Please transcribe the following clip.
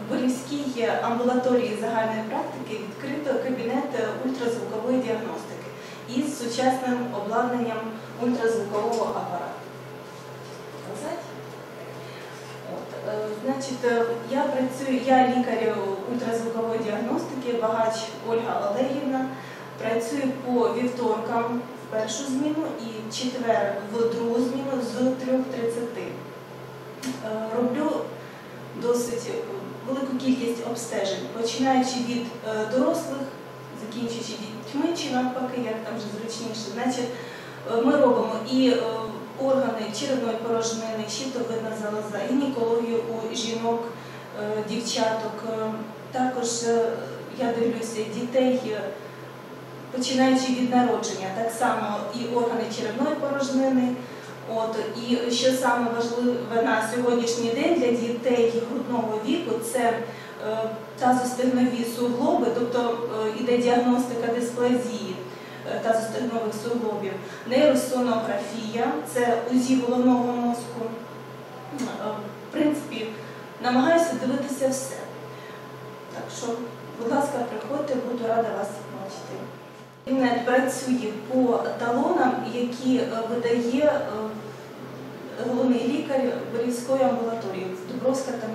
в Борівській амбулаторії загальної практики відкрито кабінет ультразвукової діагностики із сучасним обладнанням ультразвукового апарату. От, е, значить, е, я працюю, я лікар ультразвукової діагностики, багач Ольга Олегівна. Працюю по вівторкам в першу зміну і четвер в другу зміну з 3.30. Е, Роблю досить велику кількість обстежень, починаючи від е, дорослих, закінчуючи дітьми чи навпаки, як там вже зручніше. Значить, е, ми робимо і е, органи черевної порожнини, щитовидна залоза, гінекологію у жінок, дівчаток. Також я дивлюся дітей, починаючи від народження, так само і органи черевної порожнини. От і що саме важливе на сьогоднішній день для дітей віку, це е, тазостегнові суглоби, тобто е, іде діагностика дисплазії е, тазостегнових суглобів, нейросонографія, це УЗІ головного мозку. В принципі, намагаюся дивитися все. Так що, будь ласка, приходьте, буду рада вас бачити. Кабінет працює по талонам, які видає головний лікар Борівської амбулаторії Дубровська Тамара